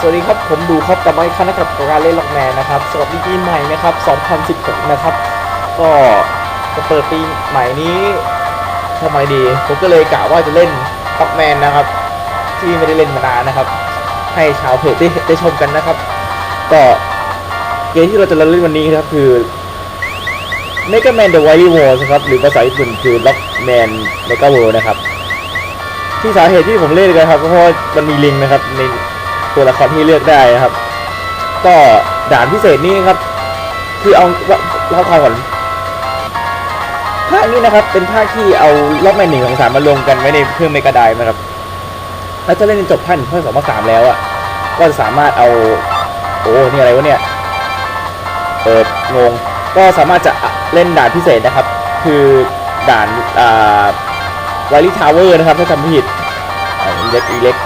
สวัสดีครับ ผมดูครับกับไมค์คณะกับการเล่นล็อกแมนนะครับสำหรับปีใหม่นะครับ 2016 นะครับ ก็จะเปิดปีใหม่นี้ทำไมดี ผมก็เลยกะว่าจะเล่นล็อกแมนนะครับ ที่ไม่ได้เล่นมานานนะครับ ให้ชาวเพจได้ได้ชมกันนะครับ ก็เกมที่เราจะเล่นวันนี้นะครับคือ Mega Man The Wily War นะครับ หรือภาษาญี่ปุ่นคือ Lockman Mega World นะครับ ที่สาเหตุที่ผมเล่นกันครับก็เพราะว่ามันมีลิงนะครับใน ตัวละครที่เลือกได้นะครับ ก็ด่านพิเศษนี้ครับ คือเอาเล่าความก่อนภาคนี้นะครับ เป็นภาคที่เอาล็อกแมนหนึ่งของสามมาลงกันไว้ในเครื่องเมกาไดนะครับ แล้วถ้าเล่นจนจบภาคหนึ่งภาคสองภาคสามแล้วอะก็จะสามารถเอาโอ้นี่อะไรวะเนี่ยเปิดงงก็สามารถจะเล่นด่านพิเศษนะครับ คือด่านอ่าไวลี่ทาวเวอร์นะครับถ้าจำไม่ผิดอีเล็กอีเล็ก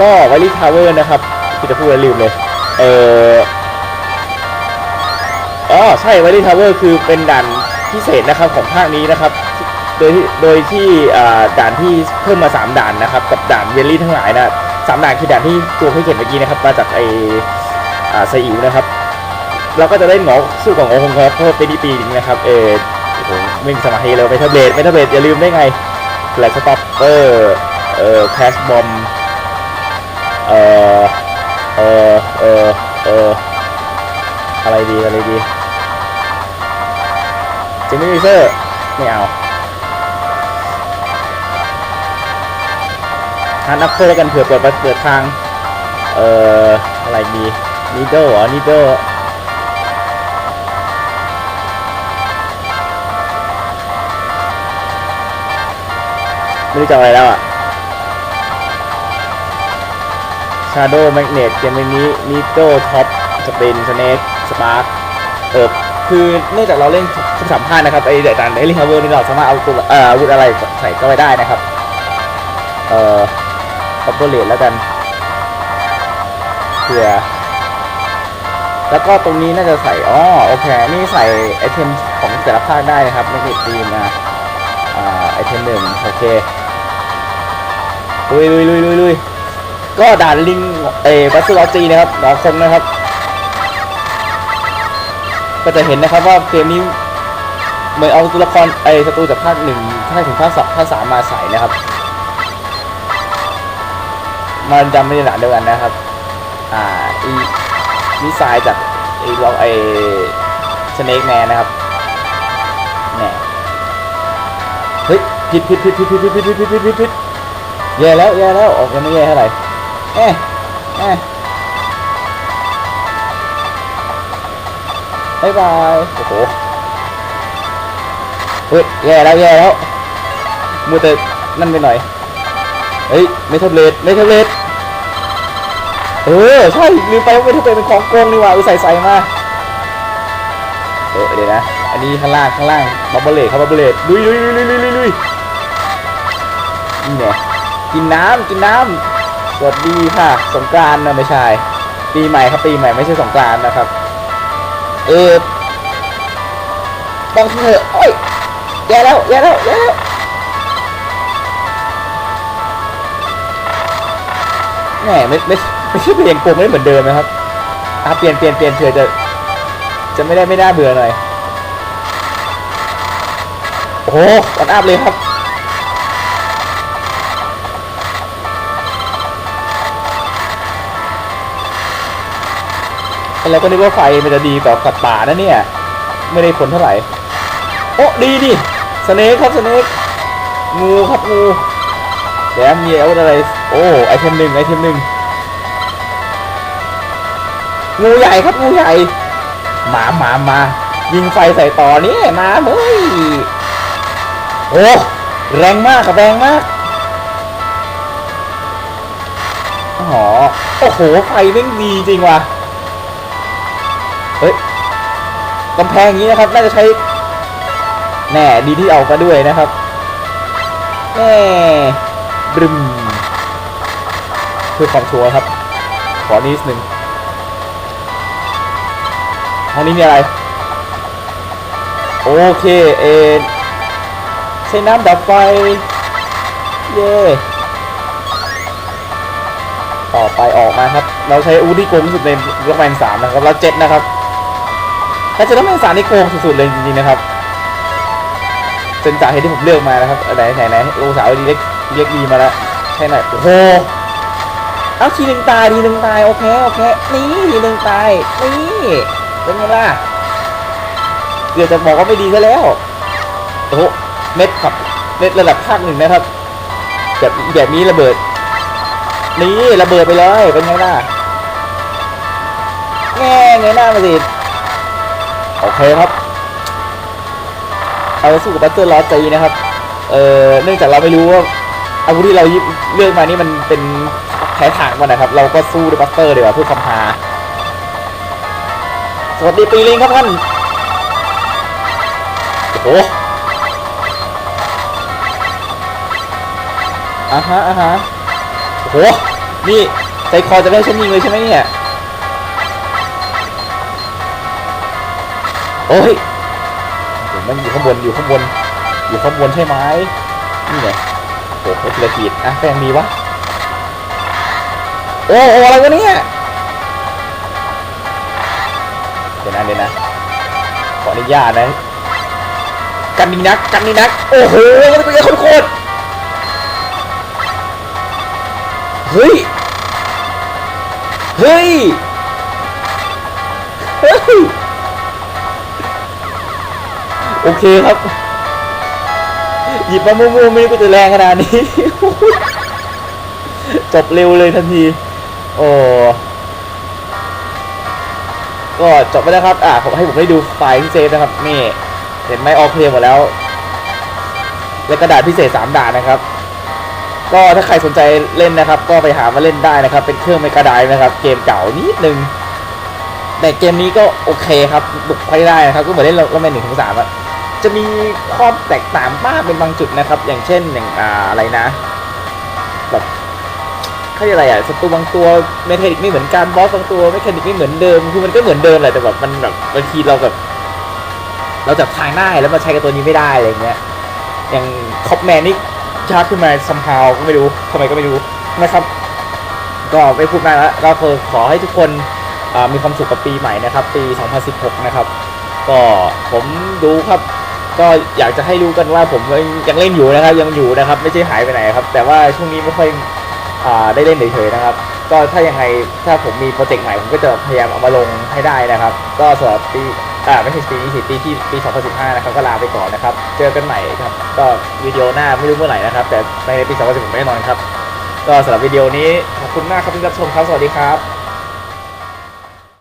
ก็ไวลี่ทาวเวอร์นะครับที่จะพูดแล้วลืมเลย เอออ๋อใช่ไวลี่ทาวเวอร์คือเป็นด่านพิเศษนะครับของภาคนี้นะครับ โดยโดยที่ด่านที่เพิ่มมา 3 ด่านนะครับ กับด่านเวลลี่ทั้งหลายนะสามด่านคือด่านที่ตัวให้เขียนเมื่อกี้นะครับมาจากไออ่าไซอิวนะครับ เราก็จะได้หงอสู้กับหงอคงครับเพราะว่าเป็นอีปีนึงนะครับเออโอ้โหไม่มีสมาธิเลยไปเทเบลดไปเทเบลดอย่าลืมได้ไงแฟลชสต็อปเปอร์เอ่อแคชบอม เออเออเออเอออะไรดีอะไรดีจิมมี่วีเซอร์ไม่เอาฮานักเพื่อกันเผื่อเปิดเปิดทาง เอ่อ อะไรดีนิดเดิลเหรอนิดเดิลไม่รู้จะอะไรแล้วอะ Shadow Magnet เกมนี้ Nito Top สเปนสเนกสปาร์คเออคือเนื่องจากเราเล่นทุกสามภาคนะครับไอเดตันไอลิฮาเวอร์นี่เราสามารถเอาตัวอาวุธอะไรใส่เข้าไปได้นะครับ เอ่อคัพเปอร์เลดแล้วกันเผื่อแล้วก็ตรงนี้น่าจะใส่อ๋อโอเค นี่ใส่ไอเทมของแต่ละภาคได้นะครับไม่ติดตีมนะอ่าไอเทมหนึ่งโอเคลุยลุยลุยลุยลุย ก็ด่านลิงเอบัสซูลอจีนะครับหนอคงนะครับ ก็จะเห็นนะครับว่าเกมนี้เหมือนเอาตัวละครไอศัตรูจากภาคหนึ่งภาคถึงภาคสองภาคสามมาใส่นะครับมันจำไม่ได้หลานเดียวกันนะครับ อ่าอีมิสไซจากไอล็อกไอสเนกแมนนะครับเนี่ยเฮ้ยผิดผิดผิดผิดผิดผิดผิดผิดผิดผิดผิดผิดแย่แล้วแย่แล้วออกยังไม่แย่เท่าไหร่ เอ๊ะเอ๊ะบายบายโอ้โหเฮ้ยแย่แล้วแย่แล้วมัวแต่นั่นไปหน่อยเฮ้ยไม่ทับเลดไม่ทับเลดเออใช่ลืมไปว่าไม่ทับเลดเป็นของโกงนี่หว่าอุตส่ใส่มาเออเดี๋ยวนะ อันนี้ข้างล่างข้างล่างบับเบิลเลดครับบับเบิลเลดลุยลุยลุยลุยลุยลุยลุยนี่ไงกินน้ำกินน้ำ สวัสดีค่ะสงกรานต์นะไม่ใช่ ปีใหม่ครับปีใหม่ไม่ใช่สงกรานต์นะครับ เออต้องเถอะโอ้ยแย่แล้วแย่แล้วแย่แล้วแหมไม่ไม่ไม่ใช่เปลี่ยนโกงไม่เหมือนเดิมนะครับอะเปลี่ยนเปลี่ยนเปลี่ยนเผื่อจะจะไม่ได้ไม่น่าเบื่อหน่อยโอ้โหอ่อนอัพเลยครับ แล้วก็นึกว่าไฟมันจะดีต่อสัตว์ป่านะเนี่ย ไม่ได้ผลเท่าไหร่ โอ้ดีดิสเนคครับสเนคงูครับงูเดี๋ยวมีอาวุธอะไร โอ้ไอเทมหนึ่งไอเทมหนึ่งงูใหญ่ครับงูใหญ่ หมาหมามายิงไฟใส่ต่อนี่มาเฮ้ยโอ้แรงมากครับแรงมากอ๋อโอ้โหไฟแม่งดีจริงว่ะ เฮ้ยกำแพงนี้นะครับน่าจะใช้แน่ดีที่เอามาด้วยนะครับแน่บรึมเพื่อความชัวร์ครับ ขอนิดนึงห้องนี้มีอะไร โอเคเอใช้น้ำดับไฟ เย่ต่อไปออกมาครับ เราใช้อาวุธที่โกงสุดในล็อกแมนสามนะครับแล้วเจ็ดนะครับ ถ้าจะล็อกแมนสามนี่โกงสุดๆเลยจริงๆนะครับเซนจ่าเห็นที่ผมเลือกมานะครับไหนไหนไหนโลสาวดีเล็กเรียกดีมาแล้วใช่ไหมโอ้โหเอาทีหนึ่งตายทีหนึ่งตายโอเคโอเคนี่ทีหนึ่งตายนี่เป็นไงล่ะเกือบจะบอกว่าไม่ดีซะแล้วโอ้โหเม็ดขับเม็ดระดับภาคหนึ่งนะครับแบบแบบนี้ระเบิด นี่ระเบิดไปเลยเป็นไงล่ะแง่เงยหน้ามาสิ โอเคครับเราสู้กับบัตเตอร์ลอสตีนะครับ เอ่อ เนื่องจากเราไม่รู้ว่าอาวุธที่เราเลือกมานี่มันเป็นแผลถางมันนะครับ เราก็สู้ด้วยบัตเตอร์ดีกว่าเพื่อความฮาสวัสดีปีลิงครับท่านโอ้โหอ่าฮะอ่าฮะโอ้โห นี่ใจคอจะไม่ให้ฉันยิงเลยใช่ไหมเนี่ย โอ้ยโอ้โหมันอยู่ข้างบนอยู่ข้างบน อยู่ข้างบนใช่ไหมนี่ไงโอ้โหทีละขีดอะแปงมีวะโอ้โอ้อะไรวะเนี่ยเดี๋ยวนะเดี๋ยวนะขออนุญาตนะกันนี่นักกันนี่นักโอ้โหมันเป็นไงโคตรเฮ้ยเฮ้ยเฮ้ย โอเคครับ หยิบมามั่วๆไม่รู้จะแรงขนาดนี้ จบเร็วเลยทันที โอ้ก็จบไปแล้วครับ อะผมให้ผมได้ดูไฟล์ที่เซฟนะครับ นี่ เห็นไหมโอเคหมดแล้ว และกระดาษพิเศษสามด่านนะครับ ก็ถ้าใครสนใจเล่นนะครับ ก็ไปหามาเล่นได้นะครับ เป็นเครื่องเมกาไดนะครับ เกมเก่านิดนึง แต่เกมนี้ก็โอเคครับบุกไปได้นะครับ ก็เหมือนเล่นแล้วแมนหนึ่งถึงสามอะ จะมีข้อแตกต่างบ้างเป็นบางจุดนะครับ อย่างเช่นอย่างอาอะไรนะแบบเขาเรียกอะไรอะศัตรูบางตัวเมคานิกไม่เหมือนกันบอสบางตัวเมคานิกไม่เหมือนเดิมคือมันก็เหมือนเดิมแหละแต่แบบมันแบบบางทีเราแบบ เราจับทางได้แล้วมาใช้กับตัวนี้ไม่ได้อะไรเงี้ยอย่างคอปแมนนี่ชาร์จขึ้นมาซัมฮาวก็ไม่รู้ทำไมก็ไม่รู้นะครับ ก็ไม่พูดมากแล้วก็คือขอให้ทุกคนมีความสุขกับปีใหม่นะครับ ปี 2016 นะครับ ก็ผมดูครับ ก็อยากจะให้รู้กันว่าผมยังเล่นอยู่นะครับ ยังอยู่นะครับ ไม่ใช่หายไปไหนครับ แต่ว่าช่วงนี้ไม่ค่อยอได้เล่นเฉยๆนะครับ ก็ถ้ายังไงถ้าผมมีโปรเจกต์ใหม่ผมก็จะพยายามเอามาลงให้ได้นะครับ ก็สำหรับปีอ่าไม่ใช่ปีนี้สิปีที่ปี 2015 นะครับก็ลาไปก่อนนะครับ เจอกันใหม่ครับ ก็วิดีโอหน้าไม่รู้เมื่อไหร่นะครับ แต่ในปี 2016แน่นอนครับ ก็สำหรับวิดีโอนี้ขอบคุณมากครับที่รับชมครับ สวัสดีครับ